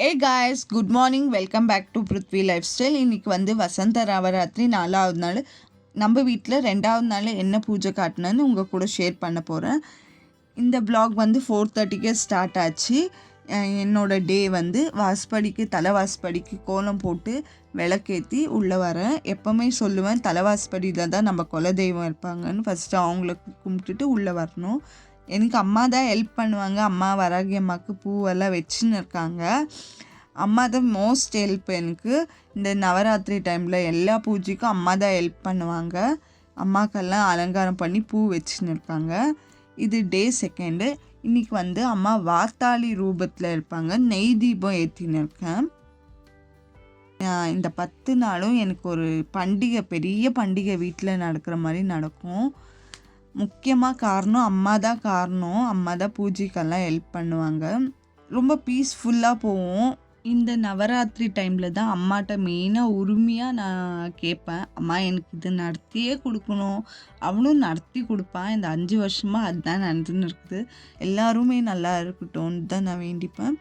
Hey guys good morning welcome back to Prithvi lifestyle இன்றைக்கி வந்து வசந்த நவராத்திரி நாலாவது நாள். நம்ம வீட்டில் ரெண்டாவது நாள் என்ன பூஜை காட்டினேன்னு உங்கள் கூட ஷேர் பண்ண போகிறேன் இந்த பிளாக் வந்து ஃபோர் தேர்ட்டிக்கே ஸ்டார்ட் ஆச்சு. என்னோடய டே வந்து வாசப்படிக்கு தலைவாசப்படிக்கு கோலம் போட்டு விளக்கேற்றி உள்ளே வரேன். எப்போவுமே சொல்லுவேன் தலைவாசப்படியில் தான் நம்ம குலதெய்வம் இருப்பாங்கன்னு ஃபஸ்ட்டு அவங்கள கும்பிட்டுட்டு உள்ளே வரணும். எனக்கு அம்மா தான் ஹெல்ப் பண்ணுவாங்க. அம்மா வராகி அம்மாவுக்கு பூவெல்லாம் வச்சுன்னு இருக்காங்க. அம்மா தான் மோஸ்ட் ஹெல்ப் எனக்கு. இந்த நவராத்திரி டைமில் எல்லா பூஜைக்கும் அம்மா தான் ஹெல்ப் பண்ணுவாங்க. அம்மாக்கெல்லாம் அலங்காரம் பண்ணி பூ வச்சுன்னு இருக்காங்க. இது டே செகண்டு இன்னைக்கு வந்து அம்மா வாத்தாளி ரூபத்தில் இருப்பாங்க. நெய் தீபம் ஏற்றின்னு இருக்கேன். இந்த பத்து நாளும் எனக்கு ஒரு பண்டிகை பெரிய பண்டிகை வீட்டில் நடக்கிற மாதிரி நடக்கும். முக்கியமாக காரணம் அம்மா தான் காரணம். அம்மா தான் பூஜைக்கெல்லாம் ஹெல்ப் பண்ணுவாங்க. ரொம்ப பீஸ்ஃபுல்லாக போகும் இந்த நவராத்திரி டைமில் தான் அம்மாட்ட மெயினாக உரிமையாக நான் கேட்பேன். அம்மா எனக்கு இது நடத்தியே கொடுக்கணும். அவளும் நடத்தி கொடுப்பான் இந்த அஞ்சு வருஷமாக அதுதான் நடந்துன்னு இருக்குது. எல்லாருமே நல்லா இருக்கட்டும்னு தான் நான் வேண்டிப்பேன்.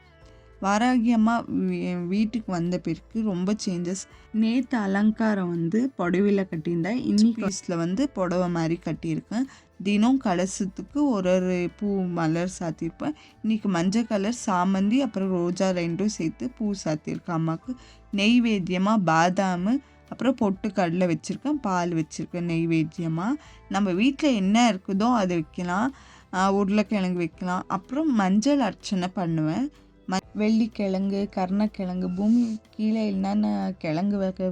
வாராகி அம்மா வீ- வீட்டுக்கு வந்த பிறகு ரொம்ப சேஞ்சஸ் நேற்று அலங்காரம் வந்து புடவையில் கட்டியிருந்தேன் இன்னைக்கு வந்து புடவை மாதிரி கட்டியிருக்கேன். தினம் கலசத்துக்கு ஒரு ஒரு பூ மலர் சாத்தியிருப்பேன். இன்னைக்கு மஞ்சள் கலர் சாமந்தி அப்புறம் ரோஜா ரெண்டும் சேர்த்து பூ சாத்தியிருக்கேன் அம்மாவுக்கு நெய்வேத்தியமாக பாதாம் அப்புறம் பொட்டு கடலை வச்சுருக்கேன் பால் வச்சுருக்கேன் நெய்வேத்தியமாக நம்ம வீட்டில் என்ன இருக்குதோ அதை வைக்கலாம். உருளைக்கிழங்கு வைக்கலாம். அப்புறம் மஞ்சள் அர்ச்சனை பண்ணுவேன். வெள்ளிக்கிழங்கு கருணக்கிழங்கு பூமி கீழே என்னென்ன கிழங்கு வகை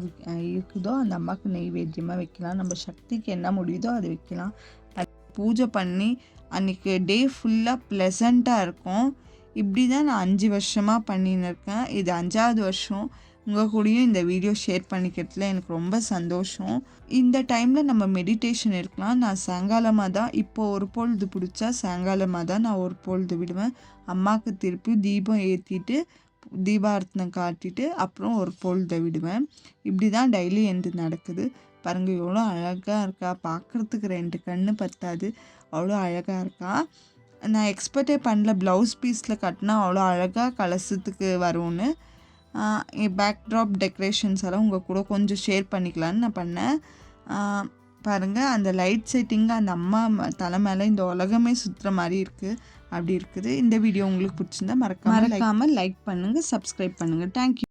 இருக்குதோ அந்த அம்மாவுக்கு நெய்வேத்தியமாக வைக்கலாம். நம்ம சக்திக்கு என்ன முடியுதோ அதை வைக்கலாம். அது பூஜை பண்ணி அன்றைக்கி டே ஃபுல்லாக ப்ளசண்ட்டாக இருக்கும். இப்படி தான் நான் அஞ்சு வருஷமாக பண்ணின்னு இருக்கேன். இது அஞ்சாவது வருஷம். உங்கள் கூடயும் இந்த வீடியோ ஷேர் பண்ணிக்கிறதுல எனக்கு ரொம்ப சந்தோஷம். இந்த டைமில் நம்ம மெடிடேஷன் இருக்கலாம். நான் சாயங்காலமாக தான் இப்போ ஒரு பொழுது பிடிச்சா சாயங்காலமாக தான் நான் ஒரு பொழுது விடுவேன். அம்மாவுக்கு திருப்பி தீபம் ஏற்றிட்டு தீபார்த்தனை காட்டிட்டு அப்புறம் ஒரு பொழுதை விடுவேன். இப்படி தான் டெய்லி என்று நடக்குது. பாருங்க எவ்வளோ அழகாக இருக்கா. பார்க்குறதுக்கு ரெண்டு கண்ணு பத்தாது. அவ்வளோ அழகாக இருக்கா. நான் எக்ஸ்பெக்டே பண்ணல ப்ளவுஸ் பீஸில் கட்டினா அவ்வளோ அழகாக கலசத்துக்கு வரும்னு. பேக்ட்ராப் டெக்கரேஷன்ஸ் எல்லாம் உங்கள் கூட கொஞ்சம் ஷேர் பண்ணிக்கலான்னு நான் பண்ணேன். பாருங்கள் பாருங்க அந்த லைட் செட்டிங் அந்த அம்மா தலை மேலே இந்த உலகமே சுற்றுற மாதிரி இருக்குது அப்படி இருக்குது. இந்த வீடியோ உங்களுக்கு பிடிச்சிருந்தா மறக்காம மறக்காமல் லைக் பண்ணுங்கள் சப்ஸ்கிரைப் பண்ணுங்கள் தேங்க்யூ